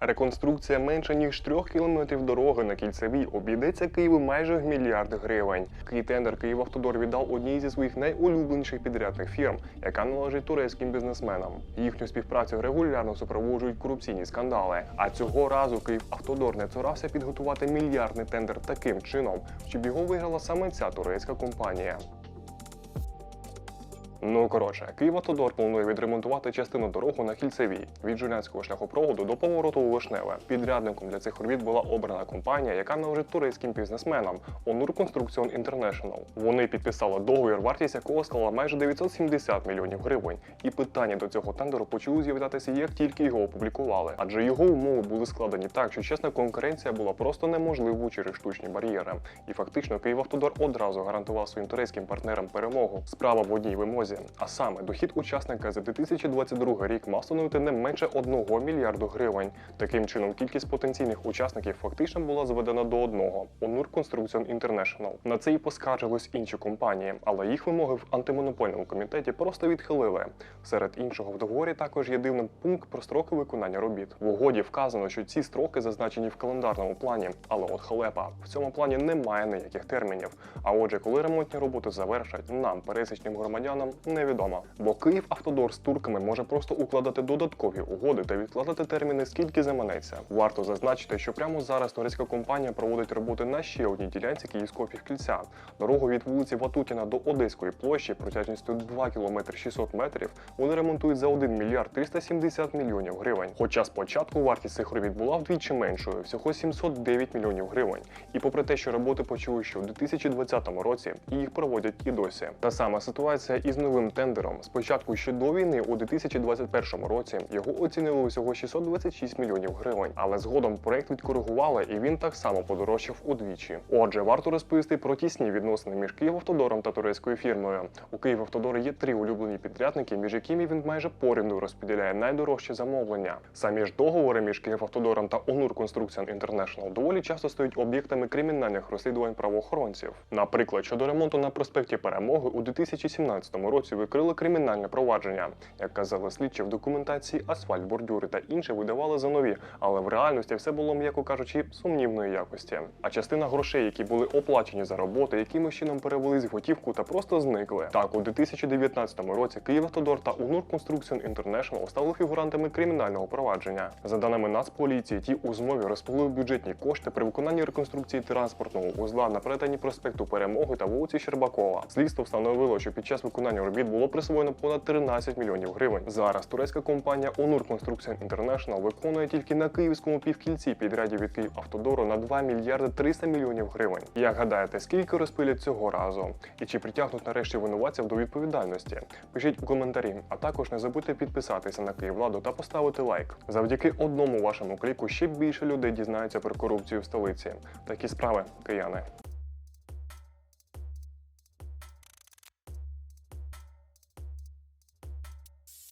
Реконструкція менше ніж трьох кілометрів дороги на кільцевій обійдеться Києву майже в мільярд гривень. Такий тендер Київавтодор віддав одній зі своїх найулюбленіших підрядних фірм, яка належить турецьким бізнесменам. Їхню співпрацю регулярно супроводжують корупційні скандали. А цього разу Київавтодор не цурався підготувати мільярдний тендер таким чином, щоб його виграла саме ця турецька компанія. Ну коротше, Київавтодор планує відремонтувати частину дорогу на кільцевій від Жулянського шляхопроводу до повороту у Вишневе. Підрядником для цих робіт була обрана компанія, яка належить турецьким бізнесменам Onur Construction International. Вони підписали договір, вартість якого склала майже 970 мільйонів гривень. І питання до цього тендеру почали з'являтися, як тільки його опублікували. Адже його умови були складені так, що чесна конкуренція була просто неможливою через штучні бар'єри. І фактично Київавтодор одразу гарантував своїм турецьким партнерам перемогу. Справа в одній вимозі, а саме дохід учасника за 2022 рік мав становити не менше 1 мільярду гривень. Таким чином, кількість потенційних учасників фактично була зведена до одного Onur Construction International. На це і поскаржились інші компанії, але їх вимоги в антимонопольному комітеті просто відхилили. Серед іншого в договорі також є дивним пункт про строки виконання робіт. В угоді вказано, що ці строки зазначені в календарному плані, але от халепа в цьому плані немає ніяких термінів. А отже, коли ремонтні роботи завершать, нам, пересічним громадянам, невідомо. Бо Київ Автодор з турками може просто укладати додаткові угоди та відкладати терміни скільки заманеться. Варто зазначити, що прямо зараз турецька компанія проводить роботи на ще одній ділянці київського півкільця. Дорогу від вулиці Ватутіна до Одеської площі протяжністю 2 км 600 метрів вони ремонтують за 1 мільярд 370 мільйонів гривень. Хоча спочатку вартість цих робіт була вдвічі меншою, всього 709 мільйонів гривень. І попри те, що роботи почали ще у 2020 році, їх проводять і досі. Та сама ситуація із новим тендером. Спочатку ще до війни, у 2021 році, його оцінили усього 626 мільйонів гривень. Але згодом проект відкоригували, і він так само подорожчав удвічі. Отже, варто розповісти про тісні відносини між Київавтодором та турецькою фірмою. У Київавтодору є три улюблені підрядники, між якими він майже порівну розподіляє найдорожчі замовлення. Самі ж договори між Київавтодором та Onur Construction International доволі часто стають об'єктами кримінальних розслідувань правоохоронців. Наприклад, щодо ремонту на проспекті Перемоги у 2017 році викрили кримінальне провадження. Як казали слідчі в документації, асфальт, бордюри та інше видавали за нові, але в реальності все було, м'яко кажучи, сумнівної якості. А частина грошей, які були оплачені за роботи, якимось чином перевелись в готівку та просто зникли. Так, у 2019 році Київавтодор та Унур Construction International стали фігурантами кримінального провадження. За даними Нацполіції, ті у змові розпилили бюджетні кошти при виконанні реконструкції транспортного узла на перетині проспекту Перемоги та вулиці Щербакова. Слідство встановило, що під час виконання робіт було присвоєно понад 13 мільйонів гривень. Зараз турецька компанія Onur Construction International виконує тільки на київському півкільці підрядів від Київавтодору на 2 мільярди 300 мільйонів гривень. Як гадаєте, скільки розпилять цього разу? І чи притягнуть нарешті винуватців до відповідальності? Пишіть у коментарі, а також не забудьте підписатися на Київладу та поставити лайк. Завдяки одному вашому кліку ще більше людей дізнаються про корупцію в столиці. Такі справи, кияни.